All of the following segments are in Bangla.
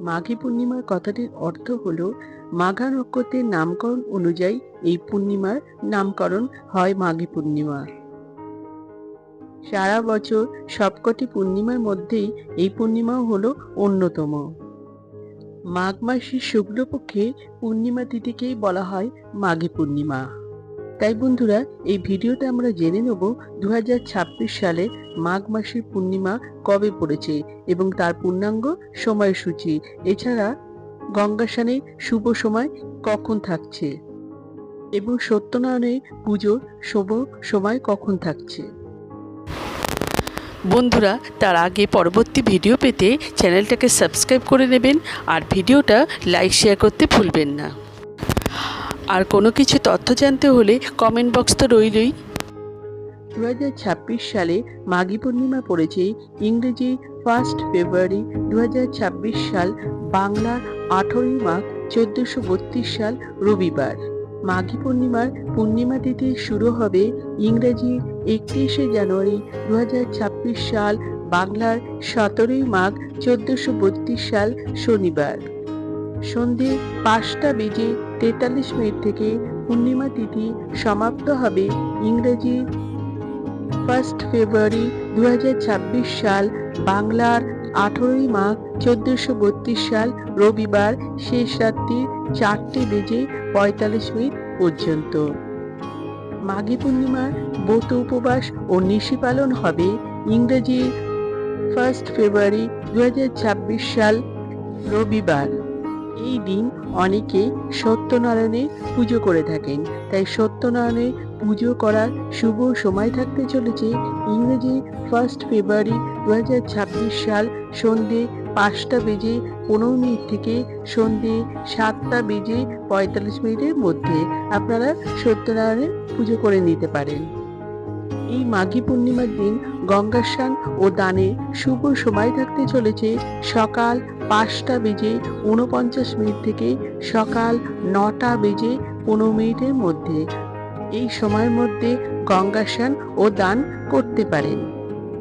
মাঘী পূর্ণিমার কথাটির অর্থ হল মাঘা নক্ষত্রের নামকরণ অনুযায়ী এই পূর্ণিমার নামকরণ হয় মাঘী পূর্ণিমা। সারা বছর সবকটি পূর্ণিমার মধ্যেই এই পূর্ণিমাও হল অন্যতম। মাঘ মাসের শুক্লপক্ষে পূর্ণিমা তিথিকেই বলা হয় মাঘী পূর্ণিমা। তাই বন্ধুরা, এই ভিডিওতে আমরা জেনে নেব দু হাজার ছাব্বিশ সালে মাঘ মাসের পূর্ণিমা কবে পড়েছে এবং তার পূর্ণাঙ্গ সময়সূচি। এছাড়া গঙ্গাসানে শুভ সময় কখন থাকছে এবং সত্যনারায়ণের পুজোর শুভ সময় কখন থাকছে। বন্ধুরা, তার আগে পরবর্তী ভিডিও পেতে চ্যানেলটাকে সাবস্ক্রাইব করে নেবেন আর ভিডিওটা লাইক, শেয়ার করতে ভুলবেন না। আর কোনো কিছু তথ্য জানতে হলে কমেন্ট বক্স তো রইলই। দু হাজার ছাব্বিশ সালে মাঘী পূর্ণিমা পড়েছে ইংরেজি ফার্স্ট ফেব্রুয়ারি দু হাজার ছাব্বিশ সাল বাংলার আঠেরোই মাঘ চোদ্দশো বত্রিশ সাল রবিবার। মাঘী পূর্ণিমার পূর্ণিমা তিথি শুরু হবে ইংরেজি একত্রিশে জানুয়ারি দু হাজার ছাব্বিশ সাল বাংলার সতেরোই মাঘ চোদ্দশো সাল শনিবার। সন্ধে পাঁচটা বেজে তেতাল্লিশ মিনিট থেকে পূর্ণিমা তিথি সমাপ্ত হবে ইংরেজি ফার্স্ট ফেব্রুয়ারি দু হাজার ছাব্বিশ সাল, বাংলার আঠেরোই মাঘ চোদ্দশো বত্রিশ সাল, রবিবার শেষ রাত্রি চারটে বেজে পঁয়তাল্লিশ মিনিট পর্যন্ত। মাঘী পূর্ণিমার ব্রত উপবাস ও নিশি পালন হবে ইংরেজি ফার্স্ট ফেব্রুয়ারি দু হাজার ছাব্বিশ সাল, রবিবার। এই দিন অনেকে সত্যনারায়ণের পুজো করে থাকেন। তাই সত্যনারায়ণের পুজো করার শুভ সময় থাকতে চলেছে ইংরেজি ফার্স্ট ফেব্রুয়ারি দু সাল সন্ধে পাঁচটা বেজে পনেরো মিনিট থেকে সন্ধে সাতটা বেজে পঁয়তাল্লিশ মিনিটের মধ্যে আপনারা সত্যনারায়ণের পুজো করে নিতে পারেন। এই মাঘী পূর্ণিমার দিন গঙ্গা স্নান ও দানের শুভ সময় থাকতে চলেছে সকাল পাঁচটা বেজে উনপঞ্চাশ মিনিট থেকে সকাল নটা বেজে পনেরো মিনিটের মধ্যে। এই সময়ের মধ্যে গঙ্গা স্নান ও দান করতে পারেন।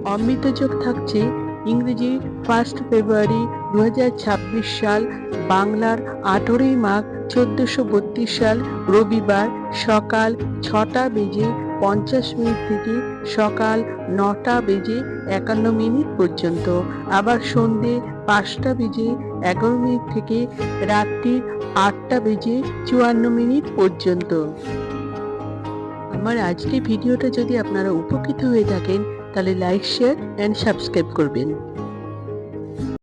অমৃত যোগ থাকছে ইংরেজি ফার্স্ট ফেব্রুয়ারি দু হাজার ছাব্বিশ সাল, বাংলার আঠেরোই মাঘ চোদ্দশো সাল, রবিবার সকাল ছটা বেজে পঞ্চাশ মিনিট থেকে সকাল নটা বেজে একান্ন মিনিট পর্যন্ত, আবার সন্ধে পাঁচটা বেজে এগারো মিনিট থেকে রাত্রি আটটা বেজে চুয়ান্ন মিনিট পর্যন্ত। আমার আজকের ভিডিওটা যদি আপনারা উপকৃত হয়ে থাকেন, তাহলে লাইক শেয়ার অ্যান্ড সাবস্ক্রাইব করবেন।